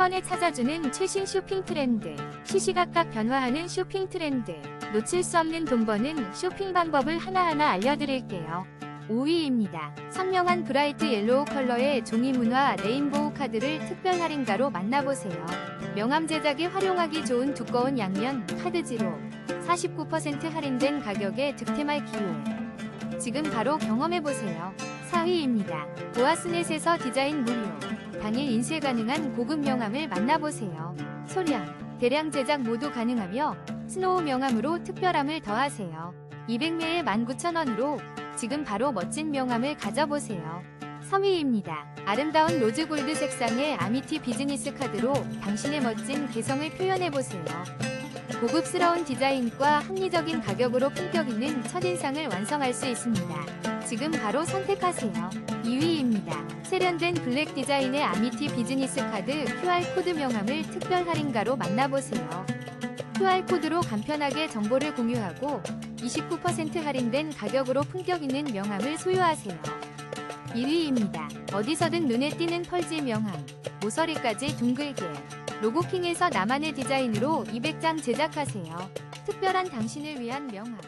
번에 찾아주는 최신 쇼핑 트렌드. 시시각각 변화하는 쇼핑 트렌드. 놓칠 수 없는 돈 버는 쇼핑 방법을 하나하나 알려드릴게요. 5위입니다. 선명한 브라이트 옐로우 컬러의 종이 문화 레인보우 카드를 특별 할인가로 만나보세요. 명함 제작에 활용하기 좋은 두꺼운 양면 카드지로 49% 할인된 가격에 득템할 기회. 지금 바로 경험해보세요. 4위입니다. 보아스넷에서 디자인 무료. 당일 인쇄 가능한 고급 명함을 만나보세요. 소량, 대량 제작 모두 가능하며 스노우 명함으로 특별함을 더하세요. 200매에 19,000원으로 지금 바로 멋진 명함을 가져보세요. 3위입니다. 아름다운 로즈 골드 색상의 아미티 비즈니스 카드로 당신의 멋진 개성을 표현해보세요. 고급스러운 디자인과 합리적인 가격으로 품격 있는 첫인상을 완성할 수 있습니다. 지금 바로 선택하세요. 2위입니다. 세련된 블랙 디자인의 아미티 비즈니스 카드 QR코드 명함을 특별 할인가로 만나보세요. QR코드로 간편하게 정보를 공유하고 29% 할인된 가격으로 품격 있는 명함을 소유하세요. 1위입니다. 어디서든 눈에 띄는 펄지 명함, 모서리까지 둥글게. 로고킹에서 나만의 디자인으로 200장 제작하세요. 특별한 당신을 위한 명함.